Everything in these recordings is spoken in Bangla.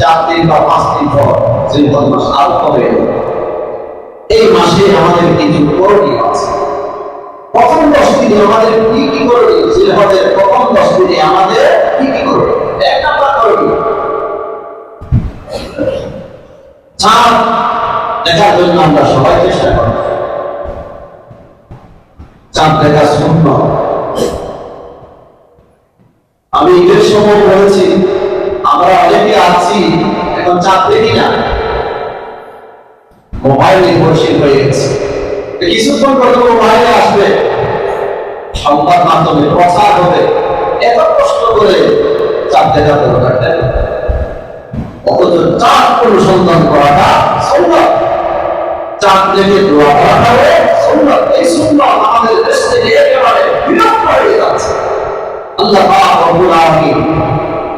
চার দিন বা পাঁচ দিন পর জিলহজ মাস আরম্ভ হয়ে এই মাসে আমাদের কিছু করণীয় আছে। প্রথম দশ দিনে আমাদের কি কি করণীয়? জিলহজের প্রথম দশ দিনে আমাদের কি কি করণীয়? এক নাম্বার করণীয়। চাঁদ দেখার জন্য আমরা সবাই চেষ্টা করি। চাঁদ দেখা শূন্য। আমি ঈদের সময় বলেছি আমরা অনেকে আছি, এখন চাঁদ দেখি না মোবাইল নির্ভরশীল হয়ে গেছে। তো কিছুক্ষণ পরে মোবাইলে আসবে। সংবাদ মাধ্যমে প্রচার হবে। এত কষ্ট করে চাঁদ দেখা দরকার, তাই অথচ চাঁদ অনুসন্ধান করাটা সুন্নাত। চাঁদ দেখে দোয়া করাটা সুন্নাত। এই সুন্নাত আমাদের দেশ থেকে একেবারে বিলুপ্ত হয়ে যাচ্ছে। আল্লাহ রব্বুল আলামিন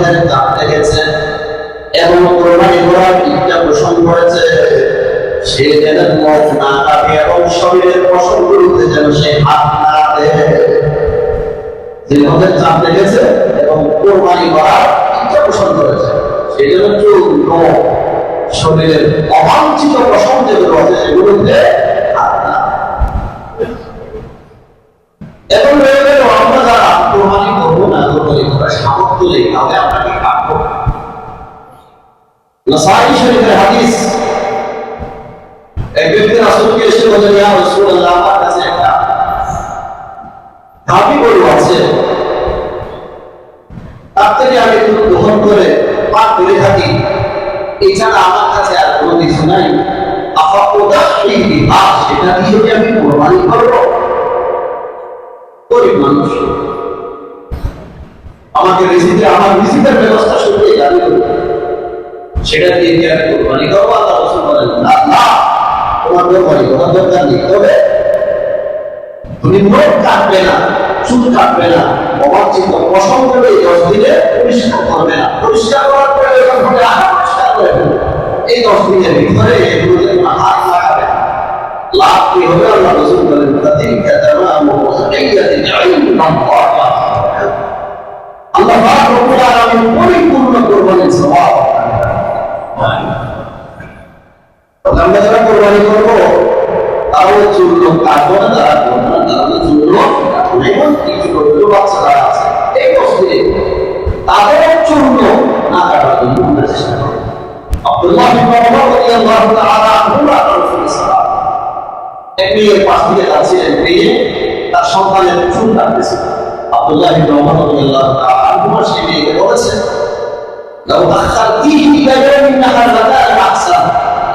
জিলফাদের দাগ দেখেছেন এবং কোরবানি করার ইচ্ছা পোষণ করেছে সে যেন মত না কাটে এবং শরীরের পশমগুলোতে যেন সে হাত না দেয় দেখেছে এবং কোরবানি করার ইচ্ছা পোষণ করেছে শরীরের অবাঞ্ছিত যেগুলো আছে সেগুলোতে হাত না দেয়। নাসাই শরীফের হাদিস। এক ব্যক্তি রাসূলকে এসে বলেন ইয়া রাসূলুল্লাহ, আমার কাছে একটা গাভী গরু আছে। তার থেকে আমি দুধ গ্রহণ করে পাক করে থাকি। এছাড়া আমার কাছে আর কোনো কিছু নাই। আফা সেই বিভাগ সেটা দিয়ে আমি কোরবানি করব? গরিব মানুষ। আমাকে রিসিতে আমার রিসিতের ব্যবস্থা শুরু জানি সেটা দিয়ে কি আমি কোরবানি করব আল্লাহ রসুল বলেন না না তোমার কোরবানি করার দরকার নেই তবে তুমি নোট কাটবে না চুল কাটবে না অবাঞ্ছিত পছন্দ করবে এই দশ দিনে পরিষ্কার করবে না পরিষ্কার করার পরে যখন ঘটে আবার পরিষ্কার করে। এই দশ দিনের ভিতরে এগুলোতে কোনো হাত লাগাবে লাভ কি হবে আল্লাহ রসুল বলেন তাদেরকে তামাম ওয়াসাইয়াতিন ইলমান আল্লাহ রব্বুল আলামিন পরিপূর্ণ কোরবানির সওয়াব আমরা যারা কোরবানি করব তারাও চূর্ণ কাটবো না তারা করব না তারা চূর্ণ এবং কিছু করবে বাচ্চারা আছে। এই বছরে তাদেরও চূর্ণ না কাটার জন্য আমরা চেষ্টা করব। আব্দুল্লাহ তার সন্তানের চুল কাটতেছিল আব্দুল্লাহ ইবনে ওমর রাদিয়াল্লাহু তাআলা আনহু সেই মেয়েকে বলেছেন, লাউ আখারতিহি ইলা ইয়াউমিন নাহার লাকান আহসান।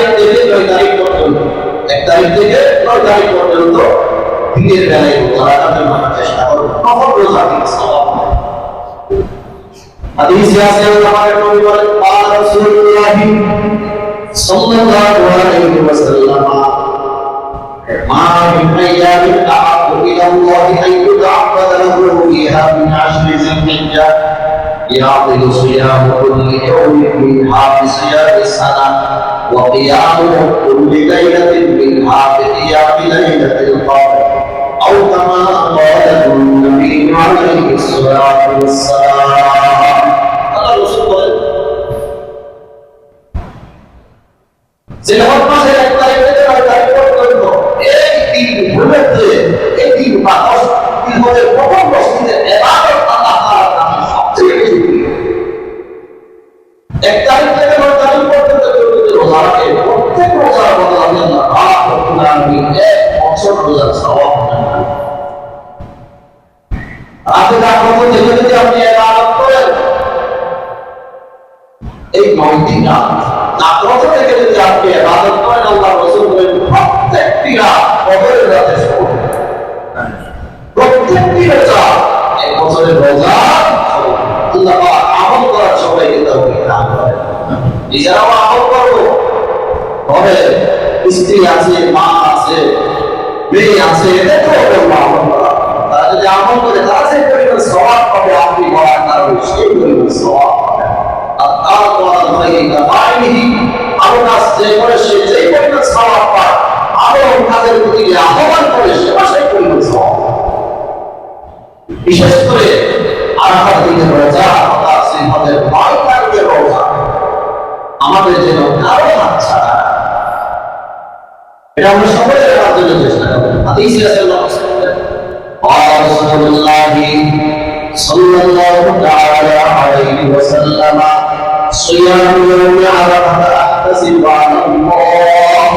তারিখ থেকে নয় তারিখ পর্যন্ত এক তারিখ থেকে নয় তারিখ পর্যন্ত দিনের বেলায় রোজা রাখার জন্য আমরা চেষ্টা করবো নফল রোজা দিন সওয়াব হয়। হাদিসে আছে আমাদের নবী বলেন قال رسول الله صلى الله عليه وسلم ما من أيام أحب إلى الله أن يتعبد له فيها من عشر ذي الحجة يعقل صيام كل يوم منها بصيام السنة وقيام كل ليلة منها بقيام ليلة القدر أو كما قال النبي عليه الصلاة والسلام الله رسول বলেন জিলহজ মাসের এক তারিখ থেকে নয় তারিখ পর্যন্ত এই দিন গুলোতে এই দিন বা দশ দিন মধ্যে প্রথম দশ দিনের এবাদত আল্লাহ তাআলার কাছে সবচেয়ে বেশি প্রিয়। এক তারিখ থেকে নয় তারিখ পর্যন্ত রাখে প্রত্যেক রোজার বদলে আল্লাহ রব্বুল আলামিন এক বছর রোজা আল্লাহ আমল করার সবাইকে তৌফিক দান আমল করব ঘরে স্ত্রী আছে, মা আছে, মেয়ে আছে আমল করা। তারা যদি করে, তারা সেই পরিমাণ স্বভাব পাবে, আপনি কারণে সেই পরিমাণ স্বভাব আর তার বাইরেহি আরও কাজ যে করে, সে যে পরিমাণ স্বভাব পায় আরও কাজের প্রতি আহ্বান করে সেটা সেই পরিমাণ স্বভাব বিশেষ করে রোজা তারিখের রোজা আমাদের যেন ছাড়া না। এটা আমরা সকলে রাখার জন্য চেষ্টা করব হাদিসে আছে আল্লাহ রাসূল বলেন, قال رسول الله صلى الله تعالى عليه وسلم صيام يوم عرفة أحتسب على الله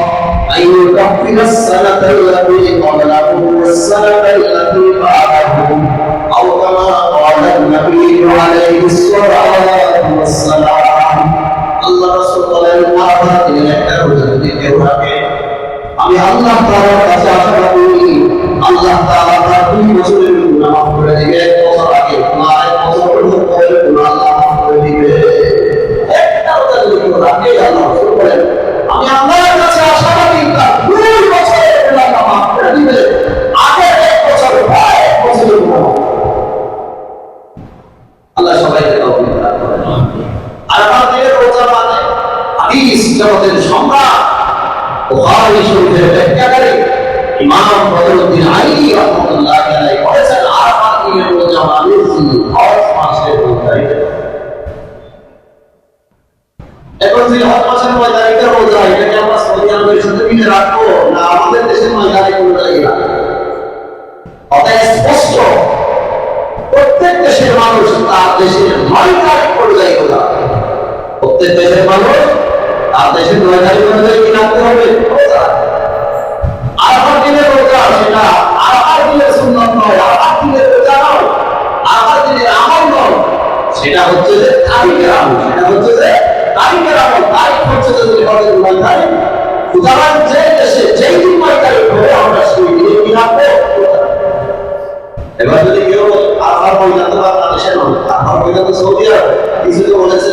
أن يكفر السنة التي قبله والسنة التي بعده أو كما قال النبي عليه الصلاة والسلام আল্লাহ রাসূল বলেন আরাফাত দিনের আমি আল্লাহ তাআলার কাছে আশা করি আল্লাহ তাআলা তার দুই বছরের গুনাহ মাফ করে দিবে। এক বছর আগে এক বছর গুনাহ আল্লাহ মাফ করে দিবে। একটা রোজা যদি রাখে, আল্লাহ বলেন, আমি আল্লাহর কাছে আশা করি তার দুই বছরের গুনাহ মাফ করে দিবে। আগে এক বছর পরে এক গুনাহ মাফ। আল্লাহ সবাইকে তৌফিক দান করেন। আর আমাদের রোজা মানে হাদিস, জগতের সম্রাট। বুখারী শরীফের ব্যাখ্যাকারী ইমাম বদরুদ্দিন আইনি রাহমাতুল্লাহ আলাইহি বলেছেন। প্রত্যেক দেশের মানুষ তার দেশের নয় তারিখ অনুযায়ী কি রাখতে হবে। আরাফাত দিনের রোজা সেটা আরাফাত দিনের সুন্নত নয়, আরাফাত দিনের রোজা নয়, আরাফাত দিনের আমল নয়। সেটা হচ্ছে যে তারিখের আমল, সেটা হচ্ছে যে তারিখের আমল। তারিখ হচ্ছে যে যদি হবে নয় তারিখ। সুতরাং যে দেশে, যেই দিন নয় তারিখ হবে, আমরা সেই দিনে কি রাখব এবার যদি কেউ আরফার ময়দান তো বাংলাদেশে নয় আরফার ময়দান তো সৌদি আরব। কিছু তো বলেছে।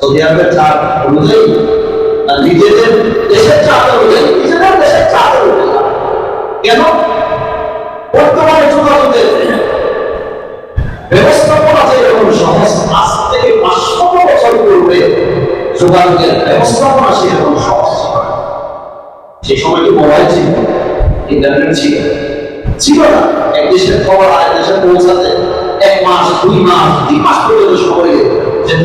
সৌদি আরবের চাপ অনুযায়ী নিজেদের দেশের চাপ অনুযায়ী, নিজেদের দেশের চাপ অনুযায়ী। কেন? বর্তমানে যোগাযোগের ব্যবস্থাপনা যে এরকম সহজ, আজ থেকে পাঁচশো বছর পূর্বে যোগাযোগের ব্যবস্থাপনা সেরকম সহজ। সেই সময় কি মোবাইল ছিল ইন্টারনেট ছিল। ছিল না। এক দেশের খবর আরেক দেশে পৌঁছাতে এক মাস, দুই মাস, তিন মাস পর্যন্ত সময় যেত।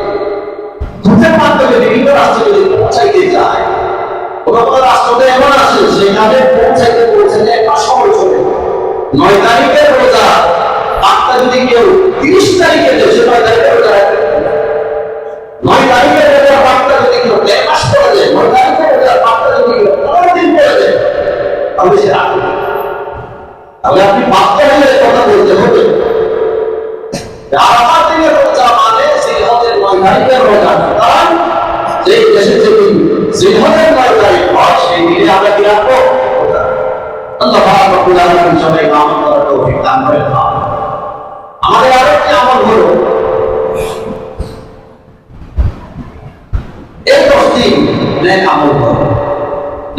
দূতের মাধ্যমে বিভিন্ন রাষ্ট্রে যদি পৌঁছাইতে যায়, কোনো কোনো রাষ্ট্রতে এমন আছে সেখানে পৌঁছাইতে পৌঁছাইতে একটা সময় চলে নয় তারিখের রোজা বার্তা যদি কেউ, তিরিশ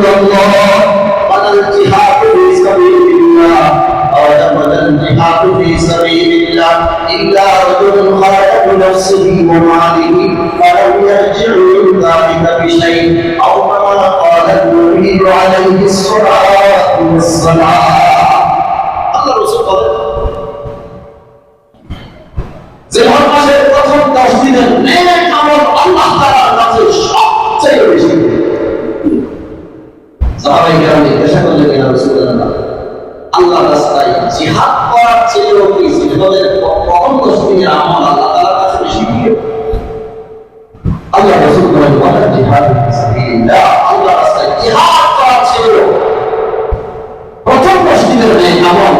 رسول الله. ولا الجهاد في سبيل الله قال ولا الجهاد في سبيل الله إلا رجل خرج بنفسه وماله فلم يرجع من ذلك بشيء. أو كما قال النبي عليه الصلاة والسلام. জিহাদ করার চেয়েও কি জিলহজের প্রথম দশ আমল আল্লাহ তাআলার কাছে বেশি প্রিয়? আল্লাহ রাসূল বলেন, ওয়ালা জিহাদ ফি সাবিলিল্লাহ আল্লাহ রাস্তায় জিহাদ করার চেয়েও প্রথম দশ দিনের আমল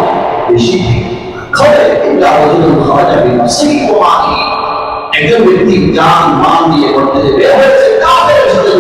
বেশি খবর ইল্লা রাজুলুন খারাজা বিনফসিহি ওয়া মালিহি একজন ব্যক্তি জান মাল দিয়ে করতে বের হয়েছে কাফেরের সাথে